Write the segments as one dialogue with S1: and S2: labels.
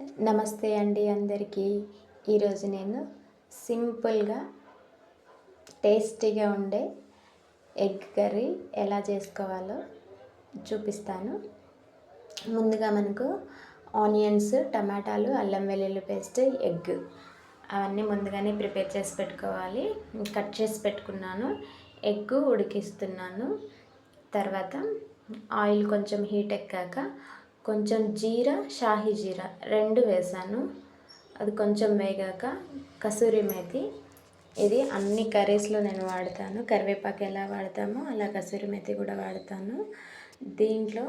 S1: నమస్తే అండి అందరికీ. ఈరోజు నేను సింపుల్గా టేస్టీగా ఉండే ఎగ్ కర్రీ ఎలా చేసుకోవాలో చూపిస్తాను. ముందుగా మనకు ఆనియన్స్ టమాటాలు అల్లం వెల్లుల్లి పేస్ట్ ఎగ్ అవన్నీ ముందుగానే ప్రిపేర్ చేసి పెట్టుకోవాలి. కట్ చేసి పెట్టుకున్నాను. ఎగ్ ఉడికిస్తున్నాను. తర్వాత ఆయిల్ కొంచెం హీట్ ఎక్కాక కొంచెం జీరా షాహీ జీరా రెండు వేసాను. అది కొంచెం వేగాక కసూరి మేతి. ఇది అన్ని కర్రీస్లో నేను వాడతాను. కరివేపాకు ఎలా వాడతామో అలా కసూరి మేతి కూడా వాడతాను. దీంట్లో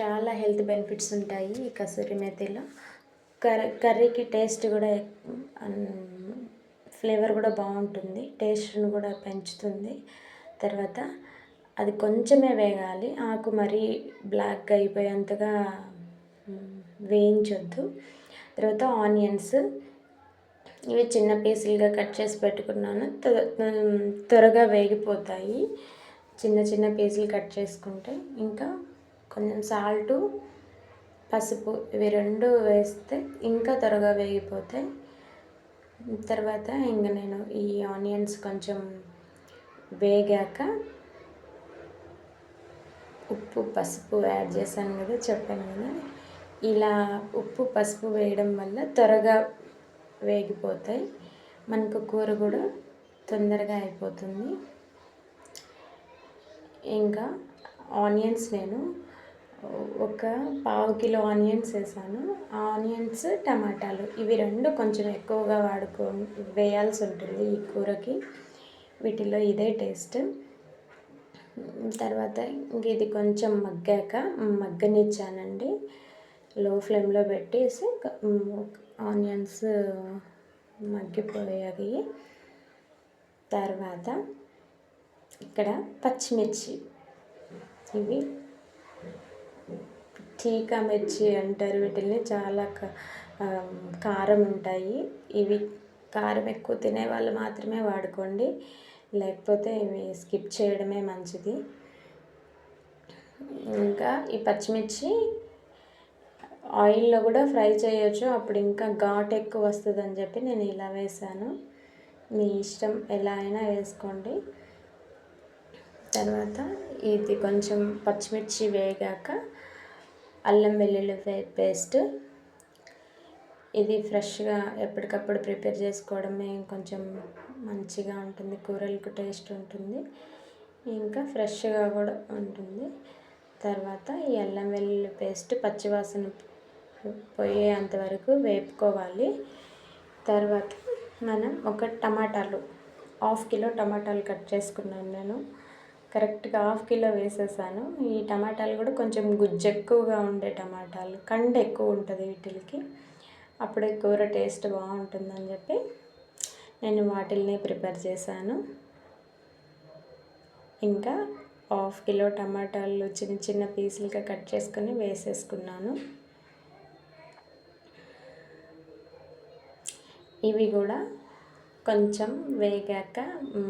S1: చాలా హెల్త్ బెనిఫిట్స్ ఉంటాయి ఈ కసూరి మేతిలో. కర్రీ కర్రీకి టేస్ట్ కూడా ఫ్లేవర్ కూడా బాగుంటుంది. టేస్ట్ను కూడా పెంచుతుంది. తర్వాత అది కొంచెమే వేగాలి. ఆకు మరీ బ్లాక్గా అయిపోయేంతగా వేయించొద్దు. తర్వాత ఆనియన్స్. ఇవి చిన్న పీసులుగా కట్ చేసి పెట్టుకున్నాను. త్వరగా వేగిపోతాయి. చిన్న చిన్న పీసులు కట్ చేసుకుంటే ఇంకా కొంచెం సాల్టు పసుపు ఇవి రెండు వేస్తే ఇంకా త్వరగా వేగిపోతాయి. తర్వాత ఇంకా నేను ఈ ఆనియన్స్ కొంచెం వేగాక ఉప్పు పసుపు యాడ్ చేశాను కదా చెప్పాను కదా. ఇలా ఉప్పు పసుపు వేయడం వల్ల త్వరగా వేగిపోతాయి. మనకు కూర కూడా తొందరగా అయిపోతుంది. ఇంకా ఆనియన్స్ నేను ఒక పావు కిలో ఆనియన్స్ వేసాను. ఆనియన్స్ టమాటాలు ఇవి రెండు కొంచెం ఎక్కువగా వాడుకో వేయాల్సి ఉంటుంది ఈ కూరకి. వీటిలో ఇదే టేస్ట్. తర్వాత ఇంక ఇది కొంచెం మగ్గాక మగ్గనిచ్చానండి. లో ఫ్లేమ్లో పెట్టేసి ఆనియన్స్ మగ్గిపోయాయి. తర్వాత ఇక్కడ పచ్చిమిర్చి. ఇవి చీకా మిర్చి అంటారు వీటిని చాలా కారం ఉంటాయి. ఇవి కారం ఎక్కువ తినే వాళ్ళు మాత్రమే వాడుకోండి. లేకపోతే ఇవి స్కిప్ చేయడమే మంచిది. ఇంకా ఈ పచ్చిమిర్చి ఆయిల్లో కూడా ఫ్రై చేయొచ్చు. అప్పుడు ఇంకా ఘాట్ ఎక్కువ వస్తుంది అని చెప్పి నేను ఇలా వేసాను మీ ఇష్టం ఎలా అయినా వేసుకోండి. తర్వాత ఇది కొంచెం పచ్చిమిర్చి వేగాక అల్లం వెల్లుల్లి పేస్ట్ ఇది ఫ్రెష్గా ఎప్పటికప్పుడు ప్రిపేర్ చేసుకోవడమే కొంచెం మంచిగా ఉంటుంది కూరలకు టేస్ట్ ఉంటుంది. ఇంకా ఫ్రెష్గా కూడా ఉంటుంది. తర్వాత ఈ అల్లం వెల్లుల్లి పేస్ట్ పచ్చివాసన పోయేంత వరకు వేపుకోవాలి. తర్వాత మనం ఒక టమాటాలు హాఫ్ కిలో టమాటాలు కట్ చేసుకున్నాను నేను. కరెక్ట్గా హాఫ్ కిలో వేసేసాను. ఈ టమాటాలు కూడా కొంచెం గుజ్జు ఎక్కువగా ఉండే టమాటాలు కండ ఎక్కువ ఉంటుంది వీటికి. అప్పుడే కూర టేస్ట్ బాగుంటుందని చెప్పి నేను వాటిల్ని ప్రిపేర్ చేశాను. ఇంకా హాఫ్ కిలో టమాటాలు చిన్న చిన్న పీసులుగా కట్ చేసుకొని వేసేసుకున్నాను. ఇవి కూడా కొంచెం వేగాక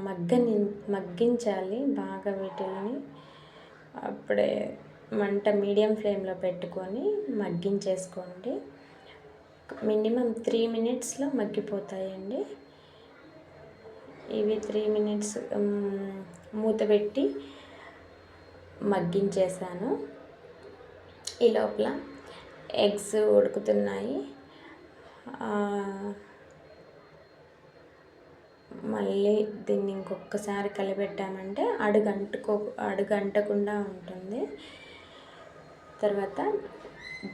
S1: మగ్గని మగ్గించాలి బాగా వీటిని అప్పుడే మంట మీడియం ఫ్లేమ్లో పెట్టుకొని మగ్గించేసుకోండి. మినిమం త్రీ మినిట్స్లో మగ్గిపోతాయండి. ఇవి త్రీ మినిట్స్ మూత పెట్టి మగ్గించేసాను. ఈ లోపల ఎగ్స్ ఉడుకుతున్నాయి. మళ్ళీ దీన్ని ఇంకొకసారి కలిపెట్టామంటే అడుగంటుకో అడుగంటకుండా ఉంటుంది. తర్వాత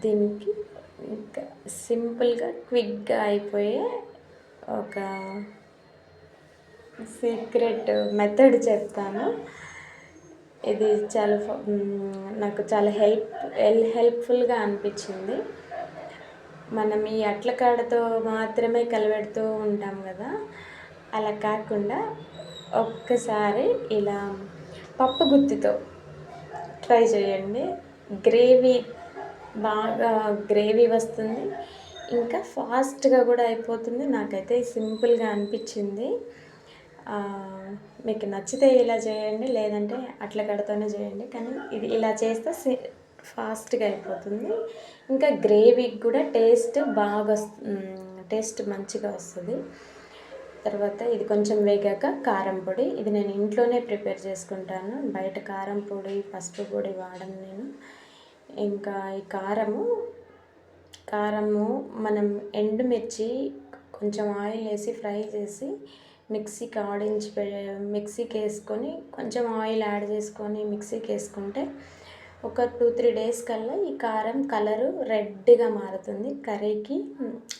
S1: దీనికి ఇంకా సింపుల్గా క్విక్గా అయిపోయే ఒక సీక్రెట్ మెథడ్ చెప్తాను. ఇది చాలా నాకు చాలా హెల్ప్ హెల్ప్ఫుల్గా అనిపించింది. మనం ఈ అట్ల కాడతో మాత్రమే కలబెడుతూ ఉంటాం కదా. అలా కాకుండా ఒక్కసారి ఇలా పప్పు గుత్తితో ట్రై చేయండి. గ్రేవీ బాగా గ్రేవీ వస్తుంది. ఇంకా ఫాస్ట్గా కూడా అయిపోతుంది. నాకైతే సింపుల్గా అనిపించింది. మీకు నచ్చితే ఇలా చేయండి లేదంటే అట్ల కడతానే చేయండి. కానీ ఇది ఇలా చేస్తే ఫాస్ట్గా అయిపోతుంది. ఇంకా గ్రేవీకి కూడా టేస్ట్ బాగా టేస్ట్ మంచిగా వస్తుంది. తర్వాత ఇది కొంచెం వేగాక కారం పొడి. ఇది నేను ఇంట్లోనే ప్రిపేర్ చేసుకుంటాను. బయట కారం పొడి పసుపు పొడి వాడను నేను. ఇంకా ఈ కారము కారము మనం ఎండుమిర్చి కొంచెం ఆయిల్ వేసి ఫ్రై చేసి మిక్సీకి ఆడించి మిక్సీకి వేసుకొని కొంచెం ఆయిల్ యాడ్ చేసుకొని మిక్సీకి వేసుకుంటే ఒక టూ త్రీ డేస్ కల్లా ఈ కారం కలరు రెడ్గా మారుతుంది. కర్రీకి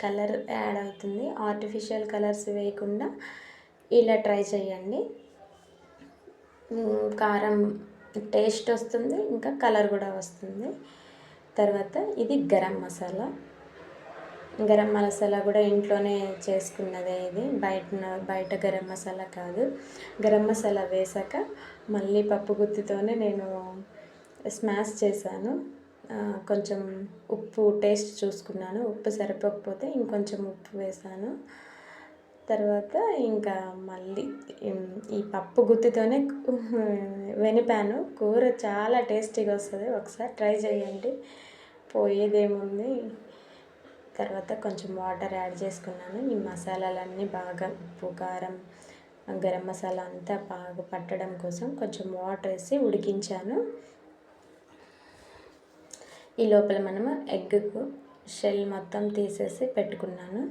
S1: కలర్ యాడ్ అవుతుంది. ఆర్టిఫిషియల్ కలర్స్ వేయకుండా ఇలా ట్రై చేయండి. కారం టేస్ట్ వస్తుంది ఇంకా కలర్ కూడా వస్తుంది. తర్వాత ఇది గరం మసాలా. గరం మసాలా కూడా ఇంట్లోనే చేసుకున్నదే ఇది. బయట బయట గరం మసాలా కాదు. గరం మసాలా వేసాక మళ్ళీ పప్పు గుత్తితోనే నేను స్మాష్ చేశాను. కొంచెం ఉప్పు టేస్ట్ చూసుకున్నాను. ఉప్పు సరిపోకపోతే ఇంకొంచెం ఉప్పు వేసాను. తర్వాత ఇంకా మళ్ళీ ఈ పప్పు గుత్తితోనే వెనిపాను. కూర చాలా టేస్టీగా వస్తుంది. ఒకసారి ట్రై చేయండి. పోయేదేముంది? తర్వాత కొంచెం వాటర్ యాడ్ చేసుకున్నాను. ఈ మసాలాలన్నీ బాగా ఉప్పు కారం గరం మసాలా అంతా బాగా పట్టడం కోసం కొంచెం వాటర్ వేసి ఉడికించాను. ఈ లోపల మనము ఎగ్కు షెల్ మొత్తం తీసేసి పెట్టుకున్నాను.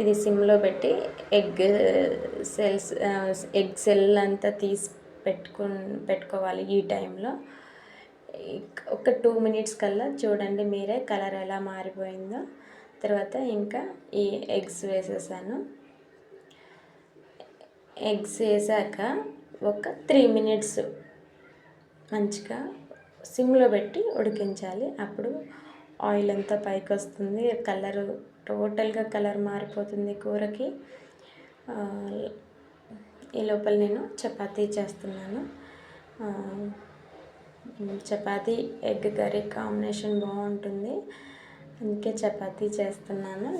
S1: ఇది సిమ్లో పెట్టి ఎగ్ సెల్స్ ఎగ్ సెల్ అంతా తీసి పెట్టుకు పెట్టుకోవాలి ఈ టైంలో. ఒక టూ మినిట్స్ కల్లా చూడండి మీరే కలర్ ఎలా మారిపోయిందో. తర్వాత ఇంకా ఈ ఎగ్స్ వేసేసాను. ఎగ్స్ వేసాక ఒక త్రీ మినిట్స్ మంచిగా సిమ్లో పెట్టి ఉడికించాలి. అప్పుడు ఆయిల్ అంతా పైకి వస్తుంది కలరు టోటల్గా కలర్ మారిపోతుంది కూరకి. ఈ లోపల నేను చపాతీ చేస్తున్నాను. చపాతీ ఎగ్ కర్రీ కాంబినేషన్ బాగుంటుంది. అందుకే చపాతీ చేస్తున్నాను.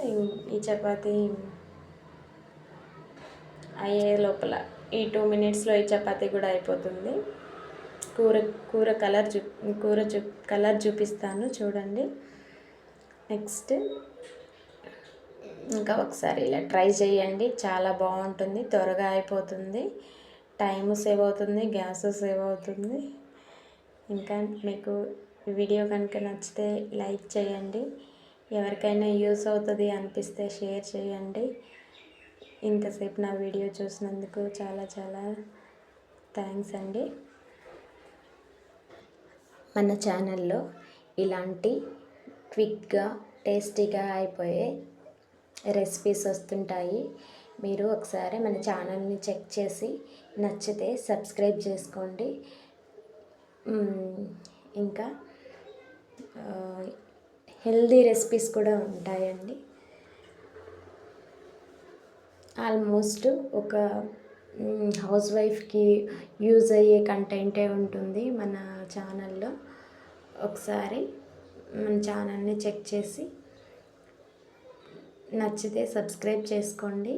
S1: ఈ చపాతీ అయ్యే లోపల ఈ టూ మినిట్స్లో ఈ చపాతీ కూడా అయిపోతుంది. కూర కూర కలర్ చూ కూర చూ కలర్ చూపిస్తాను చూడండి. నెక్స్ట్ ఇంకా ఒకసారి ఇలా ట్రై చేయండి. చాలా బాగుంటుంది. త్వరగా అయిపోతుంది. టైం సేవ్ అవుతుంది. గ్యాస్ సేవ్ అవుతుంది. ఇంకా మీకు వీడియో కనుక నచ్చితే లైక్ చేయండి. ఎవరికైనా యూస్ అవుతుంది అనిపిస్తే షేర్ చేయండి. ఇంతసేపు నా వీడియో చూసినందుకు చాలా చాలా థ్యాంక్స్ అండి. మన ఛానల్లో ఇలాంటి క్విక్గా టేస్టీగా అయిపోయే రెసిపీస్ వస్తుంటాయి. మీరు ఒకసారి మన ఛానల్ని చెక్ చేసి నచ్చితే సబ్స్క్రైబ్ చేసుకోండి. ఇంకా హెల్దీ రెసిపీస్ కూడా ఉంటాయండి. ఆల్మోస్ట్ ఒక హౌస్ వైఫ్కి యూజ్ అయ్యే కంటెంటే ఉంటుంది మన ఛానల్లో. ఒకసారి మన ఛానల్ని చెక్ చేసి నచ్చితే సబ్స్క్రైబ్ చేసుకోండి.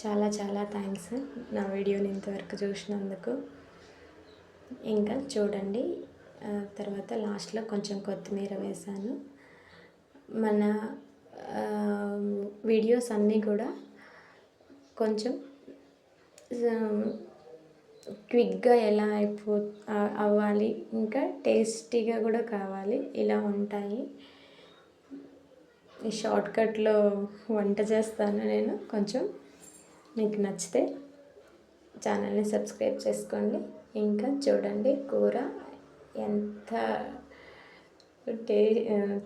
S1: చాలా చాలా థ్యాంక్స్. నా వీడియోని ఇంతవరకు చూసినందుకు. ఇంకా చూడండి. తర్వాత లాస్ట్లో కొంచెం కొత్తిమీర వేసాను మన వీడియోస్ అన్నీ కూడా కొంచెం క్విక్గా ఎలా అయిపో అవ్వాలి. ఇంకా టేస్టీగా కూడా కావాలి. ఇలా ఉంటాయి. ఈ షార్ట్కట్లో వంట చేస్తాను నేను. కొంచెం మీకు నచ్చితే ఛానల్ని సబ్స్క్రైబ్ చేసుకోండి. ఇంకా చూడండి కూర ఎంత టే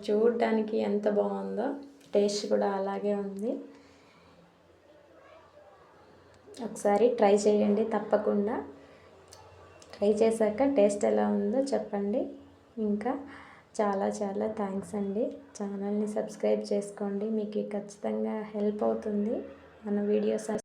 S1: చూడడానికి ఎంత బాగుందో. టేస్ట్ కూడా అలాగే ఉంది. ఒకసారి ట్రై చేయండి తప్పకుండా. ట్రై చేశాక టేస్ట్ ఎలా ఉందో చెప్పండి. ఇంకా చాలా చాలా థ్యాంక్స్ అండి. ఛానల్ని సబ్స్క్రైబ్ చేసుకోండి. మీకు ఖచ్చితంగా హెల్ప్ అవుతుంది. మన వీడియోస్